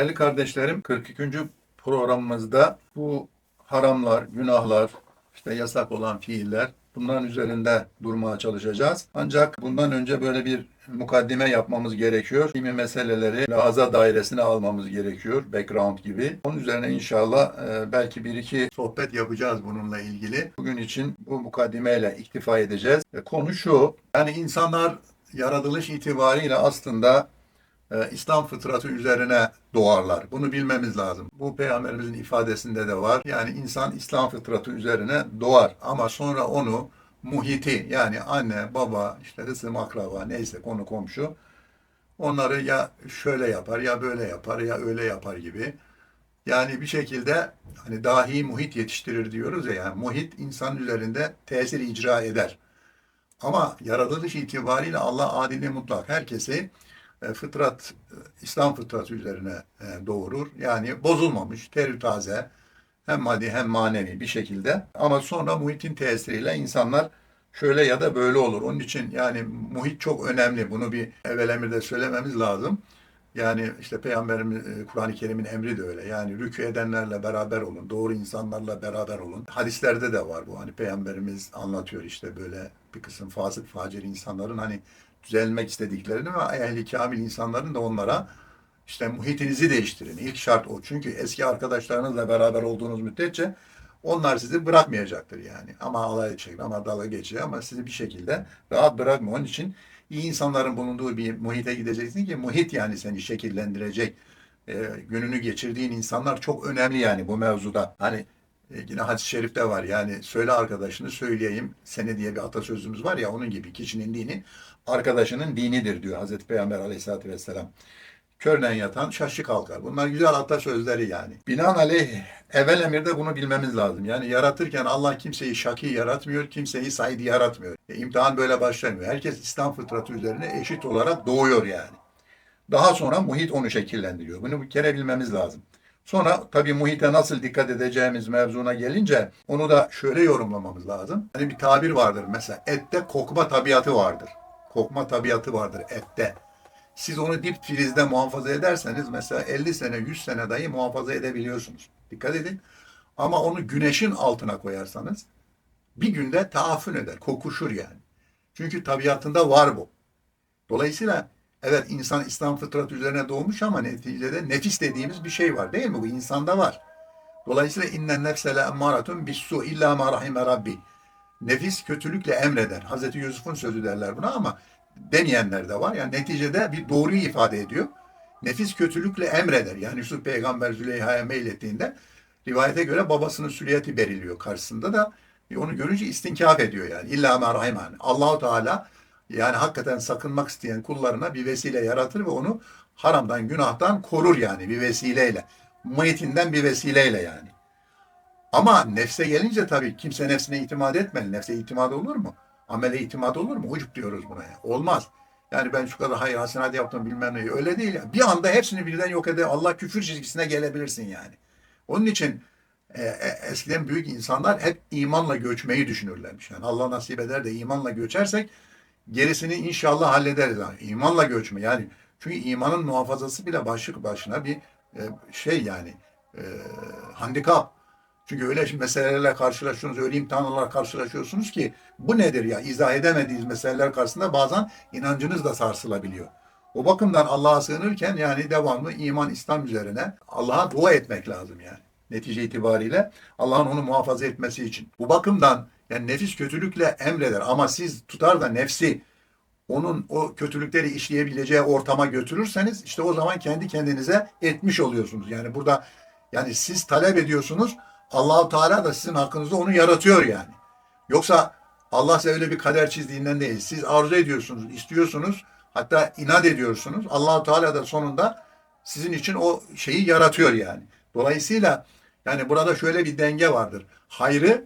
Değerli kardeşlerim 42. programımızda bu haramlar, günahlar, işte yasak olan fiiller bunların üzerinde durmaya çalışacağız. Ancak bundan önce böyle bir mukaddime yapmamız gerekiyor. Kimi meseleleri lahaza dairesine almamız gerekiyor. Background gibi. Onun üzerine inşallah e, belki bir iki sohbet yapacağız bununla ilgili. Bugün için bu mukaddimeyle iktifa edeceğiz. E, Konu şu. Yani insanlar yaratılış itibariyle aslında e, İslam fıtratı üzerine doğarlar. Bunu bilmemiz lazım. Bu peygamberimizin ifadesinde de var. Yani insan İslam fıtratı üzerine doğar ama sonra onu muhiti yani anne, baba, işte hısım, akraba neyse konu komşu onları ya şöyle yapar ya böyle yapar ya öyle yapar gibi. Yani bir şekilde hani dahi muhit yetiştirir diyoruz ya yani muhit insan üzerinde tesir icra eder. Ama yaratılış itibariyle Allah adili mutlak. Herkesi fıtrat, e, İslam fıtratı üzerine e, doğurur. Yani bozulmamış, terü taze, hem maddi hem manevi bir şekilde. Ama sonra muhitin tesiriyle insanlar şöyle ya da böyle olur. Onun için yani muhit çok önemli. Bunu bir evvel emirde söylememiz lazım. Yani işte Peygamberimiz e, Kur'an-ı Kerim'in emri de öyle. Yani rükû edenlerle beraber olun, doğru insanlarla beraber olun. Hadislerde de var bu. Hani Peygamberimiz anlatıyor işte böyle bir kısım fasık facir insanların hani düzelmek istediklerini ve ehli kamil insanların da onlara işte muhitinizi değiştirin. İlk şart o. Çünkü eski arkadaşlarınızla beraber olduğunuz müddetçe onlar sizi bırakmayacaktır yani. Ama alay edecek, ama dalga geçecek ama sizi bir şekilde rahat bırakma. Onun için iyi insanların bulunduğu bir muhite gideceksin ki muhit yani seni şekillendirecek. Ee, gününü geçirdiğin insanlar çok önemli yani bu mevzuda. Hani e, yine hadis-i şerifte var yani söyle arkadaşını söyleyeyim seni diye bir atasözümüz var ya onun gibi kişinin dini arkadaşının dinidir diyor Hazreti Peygamber aleyhissalatü vesselam. Körden yatan şaşı kalkar. Bunlar güzel atasözleri yani. Binaenaleyh evvel emirde bunu bilmemiz lazım. Yani yaratırken Allah kimseyi şaki yaratmıyor, kimseyi saidi yaratmıyor. E, imtihan böyle başlamıyor. Herkes İslam fıtratı üzerine eşit olarak doğuyor yani. Daha sonra muhit onu şekillendiriyor. Bunu bir kere bilmemiz lazım. Sonra tabii muhite nasıl dikkat edeceğimiz mevzuna gelince onu da şöyle yorumlamamız lazım. Hani bir tabir vardır mesela ette kokma tabiatı vardır. Kokma tabiatı vardır ette. Siz onu dip filizde muhafaza ederseniz mesela 50 sene 100 sene dahi muhafaza edebiliyorsunuz. Dikkat edin. Ama onu güneşin altına koyarsanız bir günde taaffün eder, kokuşur yani. Çünkü tabiatında var bu. Dolayısıyla evet insan İslam fıtratı üzerine doğmuş ama neticede nefis dediğimiz bir şey var değil mi? Bu insanda var. Dolayısıyla innen nefsele emmaratun bissu illa ma rahime rabbi. Nefis kötülükle emreder. Hazreti Yusuf'un sözü derler buna ama demeyenler de var. Yani neticede bir doğruyu ifade ediyor. Nefis kötülükle emreder. Yani Yusuf peygamber Züleyha'ya meylettiğinde rivayete göre babasının süliyeti beriliyor karşısında da onu görünce istinkaf ediyor yani. İlla ma rahiman. Allahu Teala yani hakikaten sakınmak isteyen kullarına bir vesile yaratır ve onu haramdan, günahtan korur yani bir vesileyle. Muhitinden bir vesileyle yani. Ama nefse gelince tabii kimse nefsine itimat etmeli. Nefse itimat olur mu? Amele itimat olur mu? Ucup diyoruz buna ya. Olmaz. Yani ben şu kadar hayır hasenat yaptım bilmem ne. Öyle değil ya. Bir anda hepsini birden yok eder. Allah küfür çizgisine gelebilirsin yani. Onun için e, e, eskiden büyük insanlar hep imanla göçmeyi düşünürlermiş. Yani Allah nasip eder de imanla göçersek gerisini inşallah hallederiz. Yani imanla göçme yani çünkü imanın muhafazası bile başlık başına bir e, şey yani e, handikap. Çünkü öyle meselelerle karşılaşıyorsunuz, öyle imtihanlarla karşılaşıyorsunuz ki bu nedir ya? İzah edemediğiniz meseleler karşısında bazen inancınız da sarsılabiliyor. O bakımdan Allah'a sığınırken yani devamlı iman, İslam üzerine Allah'a dua etmek lazım yani. Netice itibariyle Allah'ın onu muhafaza etmesi için. Bu bakımdan yani nefis kötülükle emreder ama siz tutar da nefsi onun o kötülükleri işleyebileceği ortama götürürseniz işte o zaman kendi kendinize etmiş oluyorsunuz. Yani burada yani siz talep ediyorsunuz Allahu Teala da sizin hakkınızda onu yaratıyor yani. Yoksa Allah size öyle bir kader çizdiğinden değil. Siz arzu ediyorsunuz, istiyorsunuz, hatta inat ediyorsunuz. Allahu Teala da sonunda sizin için o şeyi yaratıyor yani. Dolayısıyla yani burada şöyle bir denge vardır. Hayrı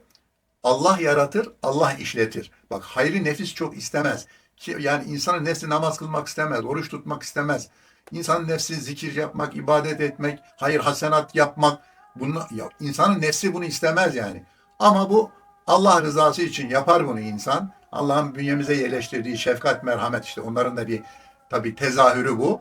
Allah yaratır, Allah işletir. Bak hayrı nefis çok istemez. Ki yani insanın nefsi namaz kılmak istemez, oruç tutmak istemez. İnsanın nefsi zikir yapmak, ibadet etmek, hayır hasenat yapmak. Bunu, ya, insanın nefsi bunu istemez yani. Ama bu Allah rızası için yapar bunu insan. Allah'ın bünyemize yerleştirdiği şefkat, merhamet işte onların da bir tabi tezahürü bu.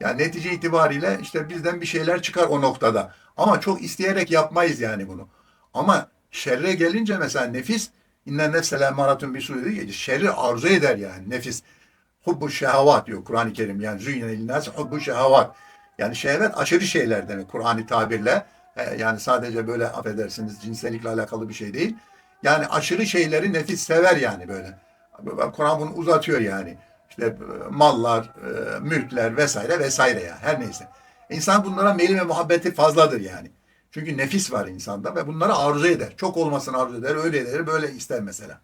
Yani netice itibariyle işte bizden bir şeyler çıkar o noktada. Ama çok isteyerek yapmayız yani bunu. Ama şerre gelince mesela nefis innen nefsele maratun bir sure ki şerri arzu eder yani nefis. Hubbu şehavat diyor Kur'an-ı Kerim yani züyyine linnâs hubbu şehavat. Yani şehvet aşırı şeyler demek Kur'an'ı tabirle. E, Yani sadece böyle affedersiniz cinsellikle alakalı bir şey değil. Yani aşırı şeyleri nefis sever yani böyle. Kur'an bunu uzatıyor yani. İşte e, mallar, e, mülkler vesaire vesaire ya her neyse. İnsan bunlara meyil ve muhabbeti fazladır yani. Çünkü nefis var insanda ve bunları arzu eder. Çok olmasını arzu eder, öyle eder, böyle ister mesela.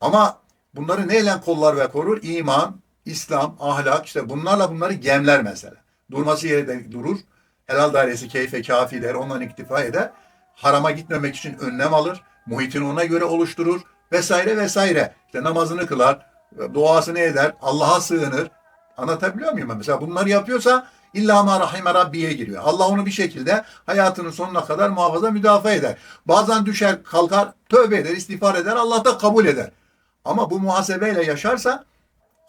Ama bunları neyle kollar ve korur? İman, İslam, ahlak işte bunlarla bunları gemler mesela. Durması yerinde durur. Helal dairesi keyfe kafi der, ondan iktifa eder. Harama gitmemek için önlem alır. Muhitini ona göre oluşturur vesaire vesaire. İşte namazını kılar, duasını eder, Allah'a sığınır. Anlatabiliyor muyum? Mesela bunları yapıyorsa illa ma rahime rabbiye giriyor. Allah onu bir şekilde hayatının sonuna kadar muhafaza müdafaa eder. Bazen düşer, kalkar, tövbe eder, istiğfar eder, Allah da kabul eder. Ama bu muhasebeyle yaşarsa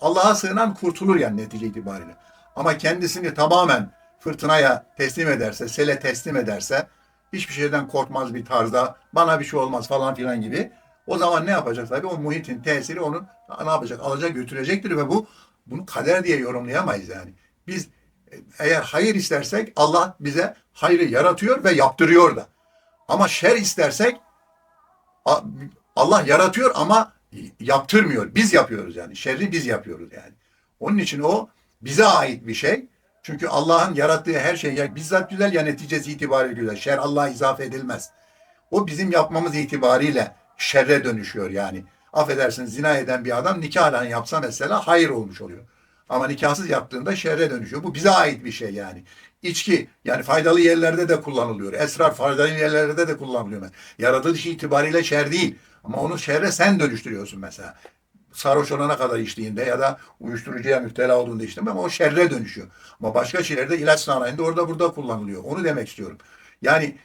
Allah'a sığınan kurtulur yani netice itibariyle. Ama kendisini tamamen fırtınaya teslim ederse, sele teslim ederse, hiçbir şeyden korkmaz bir tarzda, bana bir şey olmaz falan filan gibi. O zaman ne yapacak tabii? O muhitin tesiri onun ne yapacak? Alacak götürecektir ve bu bunu kader diye yorumlayamayız yani. Biz eğer hayır istersek Allah bize hayrı yaratıyor ve yaptırıyor da. Ama şer istersek Allah yaratıyor ama yaptırmıyor. Biz yapıyoruz yani. Şerri biz yapıyoruz yani. Onun için o bize ait bir şey. Çünkü Allah'ın yarattığı her şey ya bizzat güzel ya neticesi itibariyle güzel. Şer Allah'a izafe edilmez. O bizim yapmamız itibariyle şerre dönüşüyor yani. Affedersin zina eden bir adam nikahla yapsa mesela hayır olmuş oluyor. Ama nikahsız yaptığında şerre dönüşüyor. Bu bize ait bir şey yani. İçki yani faydalı yerlerde de kullanılıyor. Esrar faydalı yerlerde de kullanılıyor. Yaratılış itibariyle şer değil. Ama onu şerre sen dönüştürüyorsun mesela. Sarhoş olana kadar içtiğinde ya da uyuşturucuya müptela olduğunda içtiğinde ama o şerre dönüşüyor. Ama başka şeylerde ilaç sanayinde orada burada kullanılıyor. Onu demek istiyorum. Yani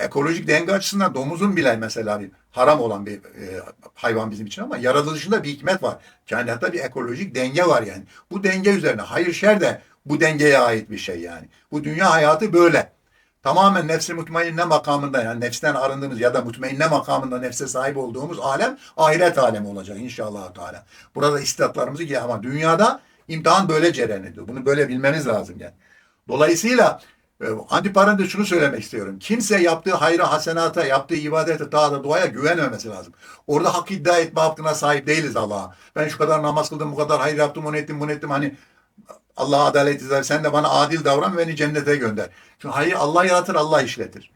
ekolojik denge açısından domuzun bile mesela bir haram olan bir e, hayvan bizim için ama yaratılışında bir hikmet var. Kainatta bir ekolojik denge var yani. Bu denge üzerine hayır şer de bu dengeye ait bir şey yani. Bu dünya hayatı böyle. Tamamen nefsi mutmainne makamında yani nefsten arındığımız ya da mutmainne makamında nefse sahip olduğumuz alem ahiret alemi olacak inşallah Teala. Burada istatlarımızı giy ama dünyada imtihan böyle cereyan ediyor. Bunu böyle bilmemiz lazım yani. Dolayısıyla e, antiparantez şunu söylemek istiyorum. Kimse yaptığı hayra, hasenata, yaptığı ibadete, taata, duaya güvenmemesi lazım. Orada hak iddia etme hakkına sahip değiliz Allah'a. Ben şu kadar namaz kıldım, bu kadar hayır yaptım, bunu ettim, bunu ettim. Hani Allah adalet eder. Sen de bana adil davran beni cennete gönder. Çünkü hayır Allah yaratır, Allah işletir.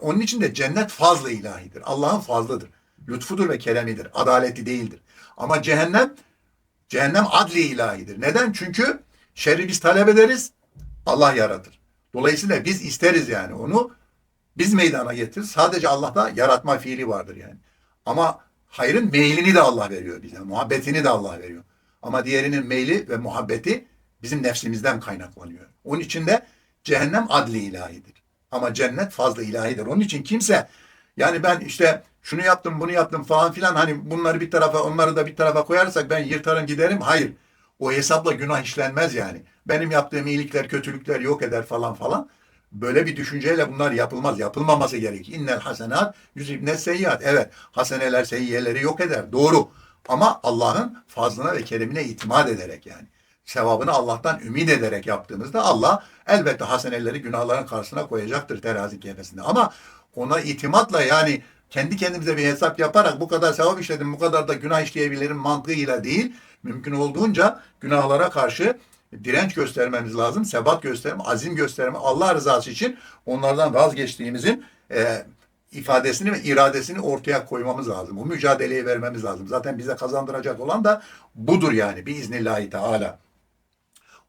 Onun için de cennet fazla ilahidir. Allah'ın fazladır. Lütfudur ve keremidir. Adaleti değildir. Ama cehennem cehennem adli ilahidir. Neden? Çünkü şerri biz talep ederiz. Allah yaratır. Dolayısıyla biz isteriz yani onu. Biz meydana getiririz. Sadece Allah'ta yaratma fiili vardır yani. Ama hayrın meylini de Allah veriyor bize. Muhabbetini de Allah veriyor. Ama diğerinin meyli ve muhabbeti bizim nefsimizden kaynaklanıyor. Onun için de cehennem adli ilahidir. Ama cennet fazla ilahidir. Onun için kimse yani ben işte şunu yaptım bunu yaptım falan filan hani bunları bir tarafa onları da bir tarafa koyarsak ben yırtarım giderim. Hayır. O hesapla günah işlenmez yani. Benim yaptığım iyilikler, kötülükler yok eder falan falan. Böyle bir düşünceyle bunlar yapılmaz. Yapılmaması gerekir. İnnel hasenat yüzibne seyyiat. Evet haseneler seyyiyeleri yok eder. Doğru. Ama Allah'ın fazlına ve kerimine itimat ederek yani. Sevabını Allah'tan ümit ederek yaptığımızda Allah elbette haseneleri günahların karşısına koyacaktır terazi kefesinde. Ama ona itimatla yani kendi kendimize bir hesap yaparak bu kadar sevap işledim, bu kadar da günah işleyebilirim mantığıyla değil, mümkün olduğunca günahlara karşı direnç göstermemiz lazım, sebat gösterme, azim gösterme, Allah rızası için onlardan vazgeçtiğimizin e, ifadesini ve iradesini ortaya koymamız lazım. Bu mücadeleyi vermemiz lazım. Zaten bize kazandıracak olan da budur yani biiznillahü teala.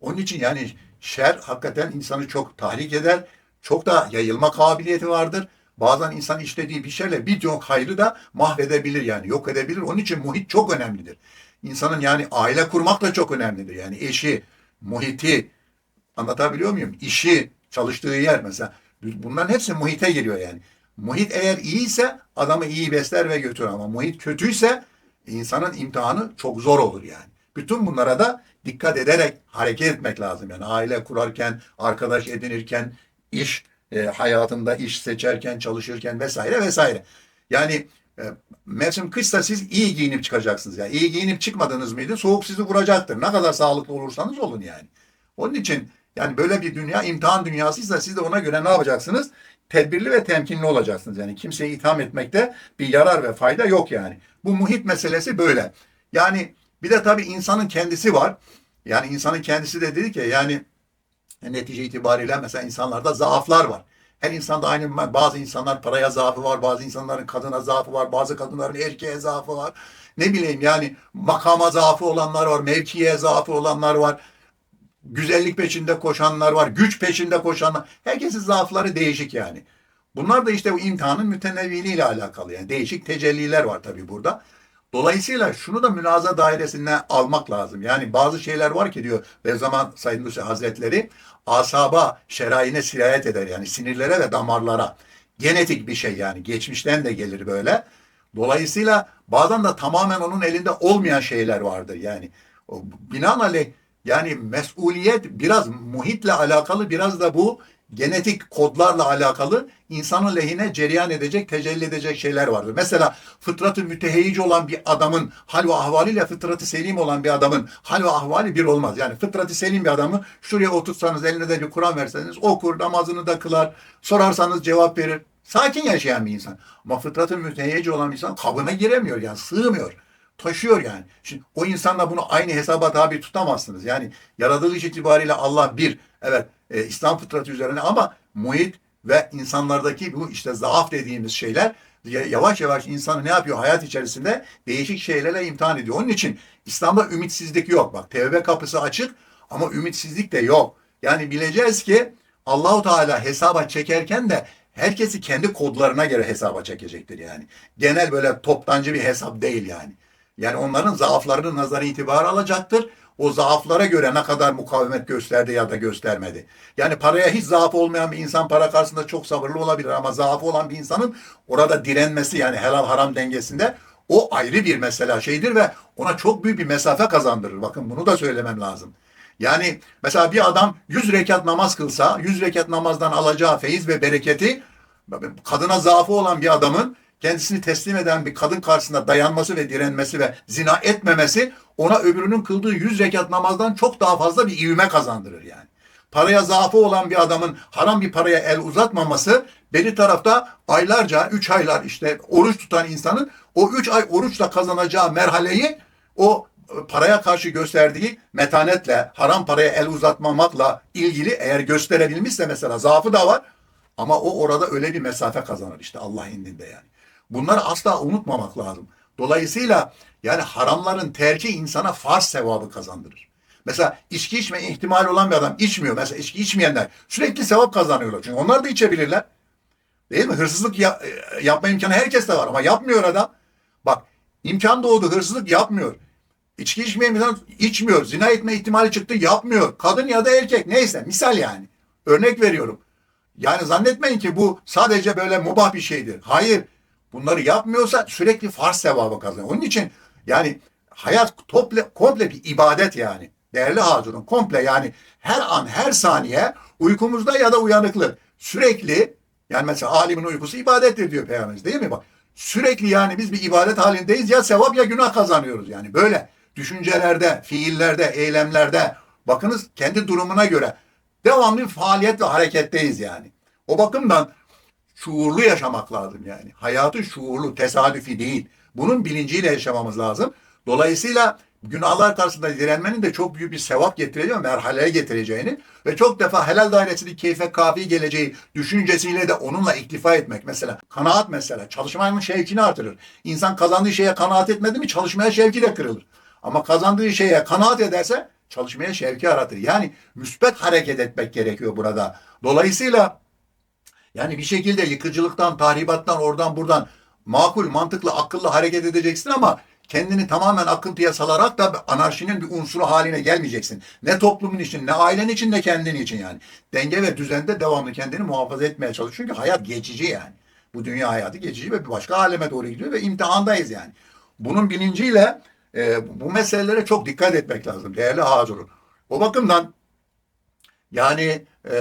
Onun için yani şer hakikaten insanı çok tahrik eder. Çok da yayılma kabiliyeti vardır. Bazen insan işlediği bir şeyle birçok hayrı da mahvedebilir yani yok edebilir. Onun için muhit çok önemlidir. İnsanın yani aile kurmak da çok önemlidir. Yani eşi, muhiti anlatabiliyor muyum? İşi, çalıştığı yer mesela. Bunların hepsi muhite giriyor yani. Muhit eğer iyiyse adamı iyi besler ve götürür ama muhit kötüyse insanın imtihanı çok zor olur yani. Bütün bunlara da dikkat ederek hareket etmek lazım. Yani aile kurarken, arkadaş edinirken, iş e, hayatında iş seçerken, çalışırken vesaire vesaire. Yani mevsim kışsa siz iyi giyinip çıkacaksınız. Yani iyi giyinip çıkmadınız mıydı soğuk sizi vuracaktır. Ne kadar sağlıklı olursanız olun yani. Onun için yani böyle bir dünya imtihan dünyasıysa siz de ona göre ne yapacaksınız? Tedbirli ve temkinli olacaksınız. Yani kimseyi itham etmekte bir yarar ve fayda yok yani. Bu muhit meselesi böyle. Yani bir de tabii insanın kendisi var. Yani insanın kendisi de dedi ki yani netice itibariyle mesela insanlarda zaaflar var. Her insanda aynı bazı insanlar paraya zaafı var, bazı insanların kadına zaafı var, bazı kadınların erkeğe zaafı var. Ne bileyim yani makama zaafı olanlar var, mevkiye zaafı olanlar var. Güzellik peşinde koşanlar var, güç peşinde koşanlar. Herkesin zaafları değişik yani. Bunlar da işte bu imtihanın mütenevviliğiyle alakalı yani. Değişik tecelliler var tabii burada. Dolayısıyla şunu da mülaza dairesine almak lazım. Yani bazı şeyler var ki diyor ve zaman Sayın Nursi Hazretleri asaba, şerayine sirayet eder. Yani sinirlere ve damarlara. Genetik bir şey yani. Geçmişten de gelir böyle. Dolayısıyla bazen de tamamen onun elinde olmayan şeyler vardır. Yani binaenaleyh yani mesuliyet biraz muhitle alakalı biraz da bu genetik kodlarla alakalı insanın lehine cereyan edecek, tecelli edecek şeyler vardır. Mesela fıtratı müteheyyic olan bir adamın hal ve ahvaliyle fıtratı selim olan bir adamın hal ve ahvali bir olmaz. Yani fıtratı selim bir adamı şuraya oturtsanız eline de bir Kur'an verseniz okur, namazını da kılar, sorarsanız cevap verir. Sakin yaşayan bir insan. Ama fıtratı müteheyyic olan bir insan kabına giremiyor yani sığmıyor taşıyor yani. Şimdi o insanla bunu aynı hesaba tabi tutamazsınız. Yani yaratılış itibariyle Allah bir, evet e, İslam fıtratı üzerine ama muhit ve insanlardaki bu işte zaaf dediğimiz şeyler yavaş yavaş insanı ne yapıyor hayat içerisinde değişik şeylerle imtihan ediyor. Onun için İslam'da ümitsizlik yok. Bak tevbe kapısı açık ama ümitsizlik de yok. Yani bileceğiz ki Allahu Teala hesaba çekerken de herkesi kendi kodlarına göre hesaba çekecektir yani. Genel böyle toptancı bir hesap değil yani. Yani onların zaaflarını nazara itibar alacaktır. O zaaflara göre ne kadar mukavemet gösterdi ya da göstermedi. Yani paraya hiç zaaf olmayan bir insan para karşısında çok sabırlı olabilir ama zaafı olan bir insanın orada direnmesi yani helal haram dengesinde o ayrı bir mesela şeydir ve ona çok büyük bir mesafe kazandırır. Bakın bunu da söylemem lazım. Yani mesela bir adam 100 rekat namaz kılsa 100 rekat namazdan alacağı feyiz ve bereketi kadına zaafı olan bir adamın kendisini teslim eden bir kadın karşısında dayanması ve direnmesi ve zina etmemesi ona öbürünün kıldığı yüz rekat namazdan çok daha fazla bir ivme kazandırır yani. Paraya zaafı olan bir adamın haram bir paraya el uzatmaması beri tarafta aylarca, üç aylar işte oruç tutan insanın o üç ay oruçla kazanacağı merhaleyi o paraya karşı gösterdiği metanetle, haram paraya el uzatmamakla ilgili eğer gösterebilmişse mesela zaafı da var. Ama o orada öyle bir mesafe kazanır işte Allah indinde yani. Bunları asla unutmamak lazım. Dolayısıyla yani haramların terki insana farz sevabı kazandırır. Mesela içki içme ihtimali olan bir adam içmiyor. Mesela içki içmeyenler sürekli sevap kazanıyorlar. Çünkü onlar da içebilirler. Değil mi? Hırsızlık ya, yapma imkanı herkeste var ama yapmıyor adam. Bak imkan doğdu hırsızlık yapmıyor. İçki içmeyen insan içmiyor. Zina etme ihtimali çıktı yapmıyor. Kadın ya da erkek neyse misal yani. Örnek veriyorum. Yani zannetmeyin ki bu sadece böyle mubah bir şeydir. Hayır bunları yapmıyorsa sürekli farz sevabı kazanıyor. Onun için yani hayat tople, komple bir ibadet yani. Değerli Hazırın komple yani her an her saniye uykumuzda ya da uyanıklık sürekli yani mesela alimin uykusu ibadettir diyor Peygamberimiz değil mi? Bak sürekli yani biz bir ibadet halindeyiz ya sevap ya günah kazanıyoruz yani böyle düşüncelerde, fiillerde, eylemlerde bakınız kendi durumuna göre devamlı bir faaliyet ve hareketteyiz yani. O bakımdan şuurlu yaşamak lazım yani. Hayatı şuurlu, tesadüfi değil. Bunun bilinciyle yaşamamız lazım. Dolayısıyla günahlar karşısında direnmenin de çok büyük bir sevap getireceği, merhaleye getireceğini ve çok defa helal dairesinin keyfe kafi geleceği düşüncesiyle de onunla iktifa etmek. Mesela kanaat mesela çalışmanın şevkini artırır. İnsan kazandığı şeye kanaat etmedi mi çalışmaya şevki de kırılır. Ama kazandığı şeye kanaat ederse çalışmaya şevki aratır. Yani müspet hareket etmek gerekiyor burada. Dolayısıyla yani bir şekilde yıkıcılıktan, tahribattan, oradan buradan makul, mantıklı, akıllı hareket edeceksin ama kendini tamamen akıntıya salarak da anarşinin bir unsuru haline gelmeyeceksin. Ne toplumun için, ne ailen için, ne kendin için yani. Denge ve düzende devamlı kendini muhafaza etmeye çalış. Çünkü hayat geçici yani. Bu dünya hayatı geçici ve bir başka aleme doğru gidiyor ve imtihandayız yani. Bunun bilinciyle e, bu meselelere çok dikkat etmek lazım değerli Hazırun. O bakımdan yani e,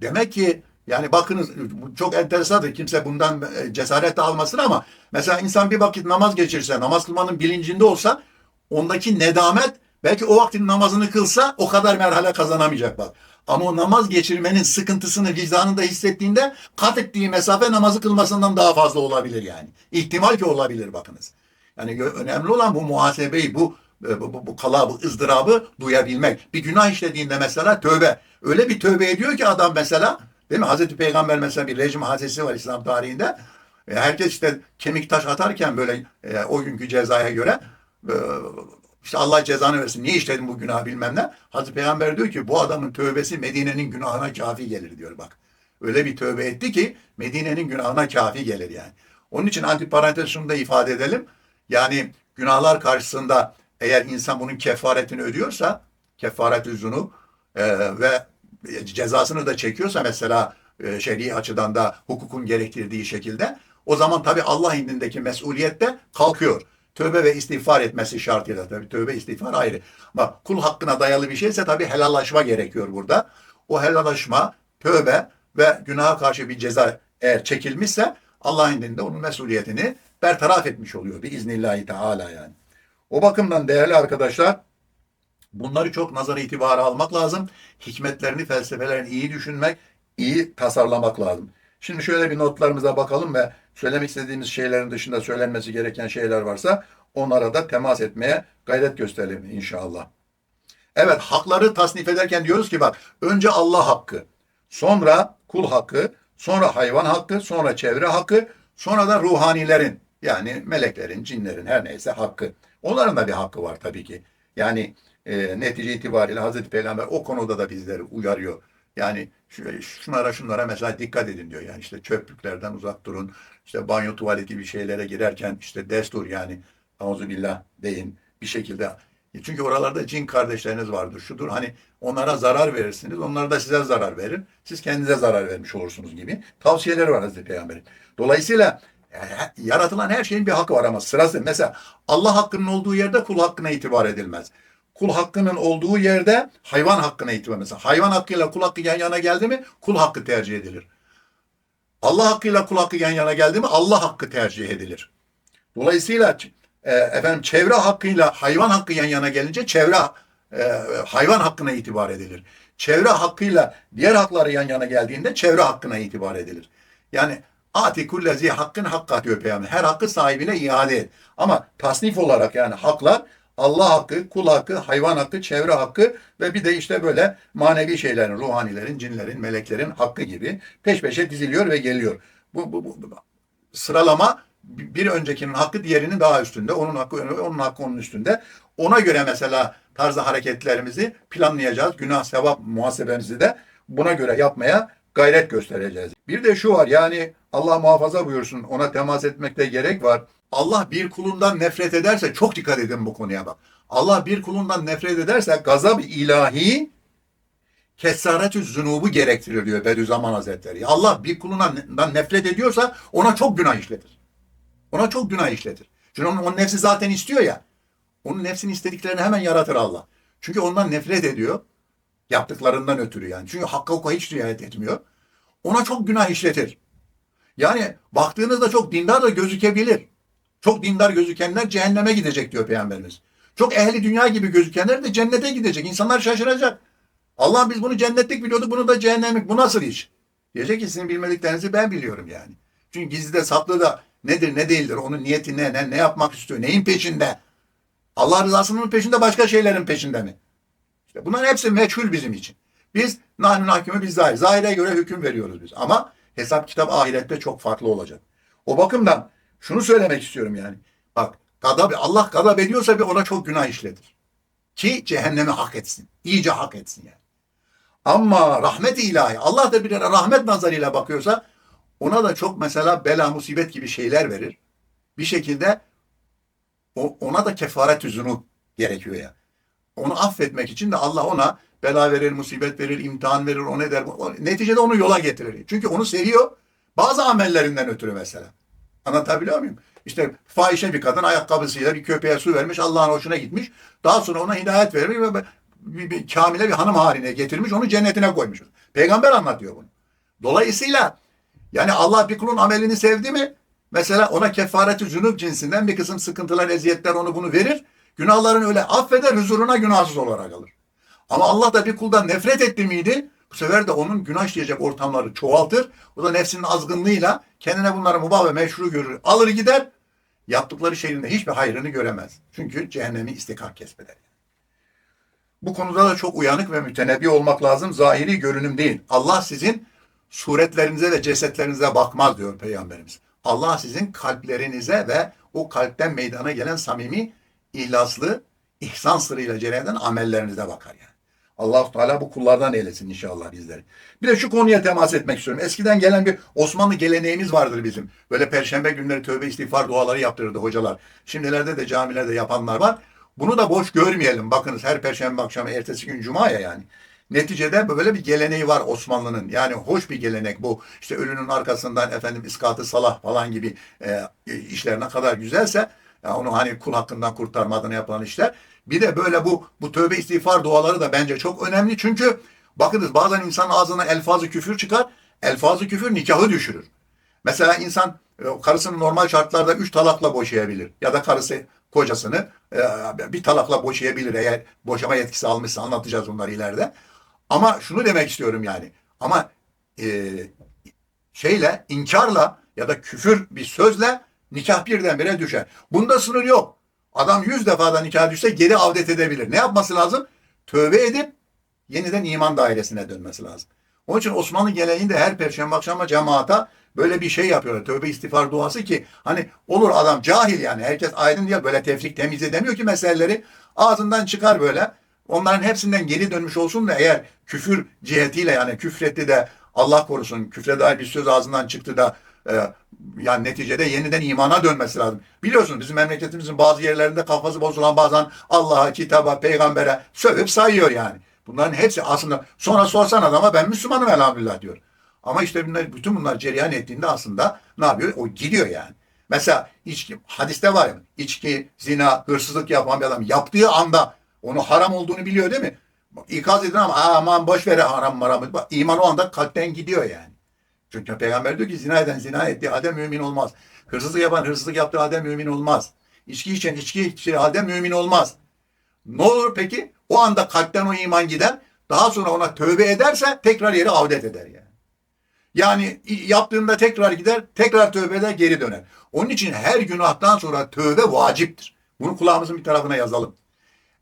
demek ki yani bakınız çok enteresandır. Kimse bundan e, cesaret almasın ama mesela insan bir vakit namaz geçirse, namaz kılmanın bilincinde olsa ondaki nedamet belki o vaktin namazını kılsa o kadar merhale kazanamayacak bak. Ama o namaz geçirmenin sıkıntısını vicdanında hissettiğinde kat ettiği mesafe namazı kılmasından daha fazla olabilir yani. İhtimal ki olabilir bakınız. Yani önemli olan bu muhasebeyi, bu e, bu, bu, bu kala, bu ızdırabı duyabilmek. Bir günah işlediğinde mesela tövbe. Öyle bir tövbe ediyor ki adam mesela, değil mi? Hazreti Peygamber mesela bir rejim hadisesi var İslam tarihinde. E, herkes işte kemik taş atarken böyle e, o günkü cezaya göre e, işte Allah cezanı versin. Niye işledin bu günahı bilmem ne. Hazreti Peygamber diyor ki bu adamın tövbesi Medine'nin günahına kafi gelir diyor bak. Öyle bir tövbe etti ki Medine'nin günahına kafi gelir yani. Onun için antiparantez şunu da ifade edelim. Yani günahlar karşısında eğer insan bunun kefaretini ödüyorsa, kefaret zunub e, ve cezasını da çekiyorsa mesela e, şer'i açıdan da hukukun gerektirdiği şekilde o zaman tabii Allah indindeki mesuliyet de kalkıyor. Tövbe ve istiğfar etmesi şartıyla tabii tövbe istiğfar ayrı. Ama kul hakkına dayalı bir şeyse tabii helallaşma gerekiyor burada. O helallaşma, tövbe ve günaha karşı bir ceza eğer çekilmişse Allah indinde onun mesuliyetini bertaraf etmiş oluyor biiznillahi teala yani. O bakımdan değerli arkadaşlar bunları çok nazara itibara almak lazım. Hikmetlerini, felsefelerini iyi düşünmek, iyi tasarlamak lazım. Şimdi şöyle bir notlarımıza bakalım ve söylemek istediğimiz şeylerin dışında söylenmesi gereken şeyler varsa onlara da temas etmeye gayret gösterelim inşallah. Evet hakları tasnif ederken diyoruz ki bak önce Allah hakkı, sonra kul hakkı, sonra hayvan hakkı, sonra çevre hakkı, sonra da ruhanilerin yani meleklerin, cinlerin her neyse hakkı. Onların da bir hakkı var tabii ki. Yani e, netice itibariyle Hazreti Peygamber o konuda da bizleri uyarıyor. Yani şu- şunlara şunlara mesela dikkat edin diyor. Yani işte çöplüklerden uzak durun. İşte banyo tuvalet gibi şeylere girerken işte destur yani billah deyin bir şekilde. Çünkü oralarda cin kardeşleriniz vardır. Şudur hani onlara zarar verirsiniz. Onlar da size zarar verir. Siz kendinize zarar vermiş olursunuz gibi tavsiyeleri var Hazreti Peygamber'in. Dolayısıyla e, yaratılan her şeyin bir hakkı var ama sırası. Mesela Allah hakkının olduğu yerde kul hakkına itibar edilmez. Kul hakkının olduğu yerde hayvan hakkına itibar mesela. Hayvan hakkıyla kul hakkı yan yana geldi mi kul hakkı tercih edilir. Allah hakkıyla kul hakkı yan yana geldi mi Allah hakkı tercih edilir. Dolayısıyla e, efendim çevre hakkıyla hayvan hakkı yan yana gelince çevre e, hayvan hakkına itibar edilir. Çevre hakkıyla diğer hakları yan yana geldiğinde çevre hakkına itibar edilir. Yani ati kullezi hakkın hakka diyor peygamber. Her hakkı sahibine iade et. Ama tasnif olarak yani haklar Allah hakkı, kul hakkı, hayvan hakkı, çevre hakkı ve bir de işte böyle manevi şeylerin, ruhanilerin, cinlerin, meleklerin hakkı gibi peş peşe diziliyor ve geliyor. Bu, bu, bu sıralama bir öncekinin hakkı diğerinin daha üstünde. Onun hakkı onun hakkı onun üstünde. Ona göre mesela tarzda hareketlerimizi planlayacağız. Günah sevap muhasebemizi de buna göre yapmaya gayret göstereceğiz. Bir de şu var yani Allah muhafaza buyursun ona temas etmekte gerek var. Allah bir kulundan nefret ederse çok dikkat edin bu konuya bak. Allah bir kulundan nefret ederse gazab ilahi kesaretü zunubu gerektirir diyor Bediüzzaman Hazretleri. Allah bir kulundan nefret ediyorsa ona çok günah işletir. Ona çok günah işletir. Çünkü onun, onun nefsi zaten istiyor ya. Onun nefsinin istediklerini hemen yaratır Allah. Çünkü ondan nefret ediyor. Yaptıklarından ötürü yani. Çünkü hakka hukuka hiç riayet etmiyor. Ona çok günah işletir. Yani baktığınızda çok dindar da gözükebilir. Çok dindar gözükenler cehenneme gidecek diyor Peygamberimiz. Çok ehli dünya gibi gözükenler de cennete gidecek. İnsanlar şaşıracak. Allah biz bunu cennetlik biliyorduk, bunu da cehennemlik. Bu nasıl iş? Diyecek ki sizin bilmediklerinizi ben biliyorum yani. Çünkü gizli de saklı da nedir ne değildir, onun niyeti ne, ne, ne yapmak istiyor, neyin peşinde? Allah rızasının peşinde başka şeylerin peşinde mi? İşte bunların hepsi meçhul bizim için. Biz nahnu hakimi biz zahir. Zahire göre hüküm veriyoruz biz. Ama hesap kitap ahirette çok farklı olacak. O bakımdan şunu söylemek istiyorum yani. Bak gadab, Allah gadab ediyorsa bir ona çok günah işletir. Ki cehennemi hak etsin. İyice hak etsin yani. Ama rahmet ilahi Allah da bir rahmet nazarıyla bakıyorsa ona da çok mesela bela musibet gibi şeyler verir. Bir şekilde ona da kefaret üzünü gerekiyor ya. Onu affetmek için de Allah ona bela verir, musibet verir, imtihan verir, o ne der. O, neticede onu yola getirir. Çünkü onu seviyor. Bazı amellerinden ötürü mesela. Anlatabiliyor muyum? İşte fahişe bir kadın ayakkabısıyla bir köpeğe su vermiş. Allah'ın hoşuna gitmiş. Daha sonra ona hidayet vermiş ve bir, bir, kamile bir hanım haline getirmiş. Onu cennetine koymuş. Peygamber anlatıyor bunu. Dolayısıyla yani Allah bir kulun amelini sevdi mi mesela ona kefareti zünub cinsinden bir kısım sıkıntılar, eziyetler onu bunu verir. Günahlarını öyle affeder, huzuruna günahsız olarak alır. Ama Allah da bir kuldan nefret etti miydi? Bu sefer de onun günah işleyecek ortamları çoğaltır. O da nefsinin azgınlığıyla kendine bunları mubah ve meşru görür. Alır gider. Yaptıkları şeyin de hiçbir hayrını göremez. Çünkü cehennemi istikrar kesbeder. Bu konuda da çok uyanık ve mütenebbi olmak lazım. Zahiri görünüm değil. Allah sizin suretlerinize ve cesetlerinize bakmaz diyor Peygamberimiz. Allah sizin kalplerinize ve o kalpten meydana gelen samimi, ihlaslı, ihsan sırrıyla cereyan amellerinize bakar yani. Allah Teala bu kullardan eylesin inşallah bizleri. Bir de şu konuya temas etmek istiyorum. Eskiden gelen bir Osmanlı geleneğimiz vardır bizim. Böyle perşembe günleri tövbe istiğfar duaları yaptırırdı hocalar. Şimdilerde de camilerde yapanlar var. Bunu da boş görmeyelim. Bakınız her perşembe akşamı ertesi gün cuma ya yani. Neticede böyle bir geleneği var Osmanlı'nın. Yani hoş bir gelenek bu. İşte ölünün arkasından efendim iskatı salah falan gibi e, işler ne kadar güzelse ya onu hani kul hakkından kurtarma adına yapılan işler. Bir de böyle bu bu tövbe istiğfar duaları da bence çok önemli. Çünkü bakınız bazen insan ağzına elfazı küfür çıkar. Elfazı küfür nikahı düşürür. Mesela insan e, karısını normal şartlarda üç talakla boşayabilir. Ya da karısı kocasını e, bir talakla boşayabilir eğer boşama yetkisi almışsa anlatacağız bunları ileride. Ama şunu demek istiyorum yani. Ama e, şeyle, inkarla ya da küfür bir sözle nikah birdenbire düşer. Bunda sınır yok. Adam yüz defadan nikah düşse geri avdet edebilir. Ne yapması lazım? Tövbe edip yeniden iman dairesine dönmesi lazım. Onun için Osmanlı geleneğinde her perşembe akşamı cemaata böyle bir şey yapıyorlar. Tövbe istiğfar duası ki hani olur adam cahil yani. Herkes aydın diye böyle tefrik temiz edemiyor ki meseleleri. Ağzından çıkar böyle. Onların hepsinden geri dönmüş olsun da eğer küfür cihetiyle yani küfretti de Allah korusun küfre dair bir söz ağzından çıktı da e, yani neticede yeniden imana dönmesi lazım. Biliyorsunuz bizim memleketimizin bazı yerlerinde kafası bozulan bazen Allah'a, kitaba, peygambere sövüp sayıyor yani. Bunların hepsi aslında sonra sorsan adama ben Müslümanım elhamdülillah diyor. Ama işte bunlar, bütün bunlar cereyan ettiğinde aslında ne yapıyor? O gidiyor yani. Mesela içki, hadiste var ya, içki, zina, hırsızlık yapan bir adam yaptığı anda onu haram olduğunu biliyor değil mi? İkaz edin ama aman boş ver haram maramı. Bak, İman o anda kalpten gidiyor yani. Çünkü peygamber diyor ki zina eden zina ettiği halde mümin olmaz. Hırsızlık yapan hırsızlık yaptığı halde mümin olmaz. İçki içen içki içtiği halde mümin olmaz. Ne olur peki? O anda kalpten o iman gider. Daha sonra ona tövbe ederse tekrar yeri avdet eder yani. Yani yaptığında tekrar gider, tekrar tövbe eder, geri döner. Onun için her günahtan sonra tövbe vaciptir. Bunu kulağımızın bir tarafına yazalım.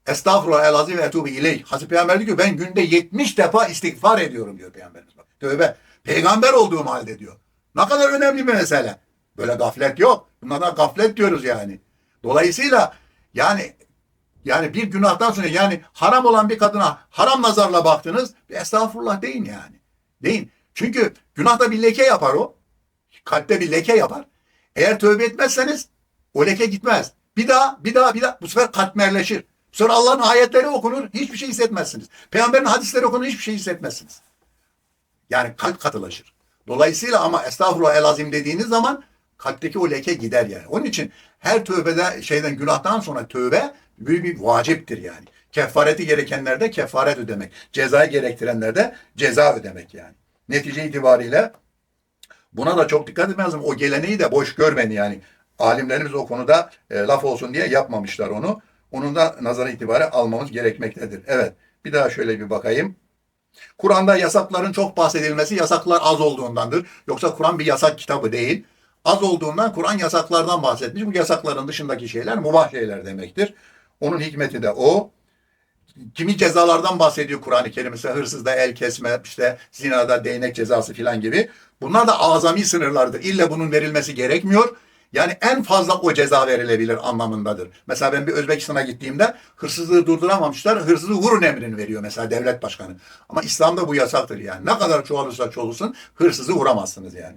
Estağfurullah el azim ve etubu ileyh. Hazreti Peygamber diyor ki ben günde 70 defa istiğfar ediyorum diyor Peygamberimiz. Bak, tövbe. Peygamber olduğum halde diyor. Ne kadar önemli bir mesele. Böyle gaflet yok. Bunlardan gaflet diyoruz yani. Dolayısıyla yani yani bir günahtan sonra yani haram olan bir kadına haram nazarla baktınız. Estağfurullah deyin yani. Deyin. Çünkü günahda bir leke yapar o. Kalpte bir leke yapar. Eğer tövbe etmezseniz o leke gitmez. Bir daha, bir daha, bir daha. Bu sefer katmerleşir. Sonra Allah'ın ayetleri okunur, hiçbir şey hissetmezsiniz. Peygamberin hadisleri okunur, hiçbir şey hissetmezsiniz. Yani kalp katılaşır. Dolayısıyla ama estağfurullah el azim dediğiniz zaman kalpteki o leke gider yani. Onun için her tövbede şeyden günahtan sonra tövbe büyük bir vaciptir yani. Kefareti gerekenlerde kefaret ödemek. Cezayı gerektirenlerde ceza ödemek yani. Netice itibariyle buna da çok dikkat etmem lazım. O geleneği de boş görmeyin yani. Alimlerimiz o konuda e, laf olsun diye yapmamışlar onu. Onun da nazara itibaren almamız gerekmektedir. Evet. Bir daha şöyle bir bakayım. Kur'an'da yasakların çok bahsedilmesi yasaklar az olduğundandır. Yoksa Kur'an bir yasak kitabı değil. Az olduğundan Kur'an yasaklardan bahsetmiş. Bu yasakların dışındaki şeyler mubah şeyler demektir. Onun hikmeti de o. Kimi cezalardan bahsediyor Kur'an-ı Kerim. Mesela hırsızda el kesme, işte zinada değnek cezası filan gibi. Bunlar da azami sınırlardır. İlle bunun verilmesi gerekmiyor. Yani en fazla o ceza verilebilir anlamındadır. Mesela ben bir Özbekistan'a gittiğimde hırsızlığı durduramamışlar. Hırsızı vurun emrini veriyor mesela devlet başkanı. Ama İslam'da bu yasaktır yani. Ne kadar çoğalırsa çoğulsun hırsızı vuramazsınız yani.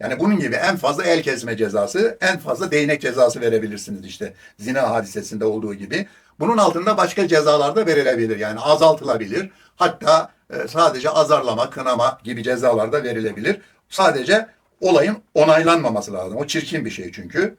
Yani bunun gibi en fazla el kesme cezası, en fazla değnek cezası verebilirsiniz işte zina hadisesinde olduğu gibi. Bunun altında başka cezalar da verilebilir. Yani azaltılabilir. Hatta e, sadece azarlama, kınama gibi cezalar da verilebilir. Sadece olayın onaylanmaması lazım. O çirkin bir şey çünkü.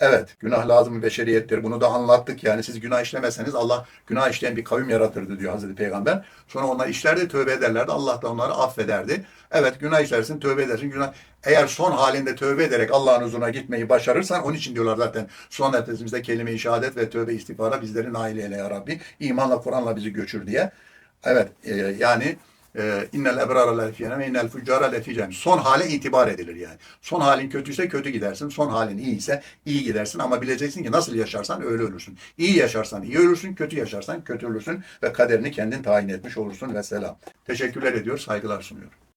Evet, günah lazım beşeriyettir. Bunu da anlattık. Yani siz günah işlemezseniz Allah günah işleyen bir kavim yaratırdı diyor Hazreti Peygamber. Sonra onlar işlerdi, tövbe ederlerdi. Allah da onları affederdi. Evet, günah işlersin, tövbe edersin. Günah eğer son halinde tövbe ederek Allah'ın huzuruna gitmeyi başarırsan, onun için diyorlar zaten son nefesimizde kelime-i şehadet ve tövbe istiğfara bizleri nail eyle ya Rabbi. İmanla, Kur'an'la bizi göçür diye. Evet, e, yani e, innel ebrara lefiyene ve innel fucara lefiyene. Son hale itibar edilir yani. Son halin kötüyse kötü gidersin. Son halin iyiyse iyi gidersin ama bileceksin ki nasıl yaşarsan öyle ölürsün. İyi yaşarsan iyi ölürsün, kötü yaşarsan kötü ölürsün ve kaderini kendin tayin etmiş olursun ve selam. Teşekkürler ediyor, saygılar sunuyorum.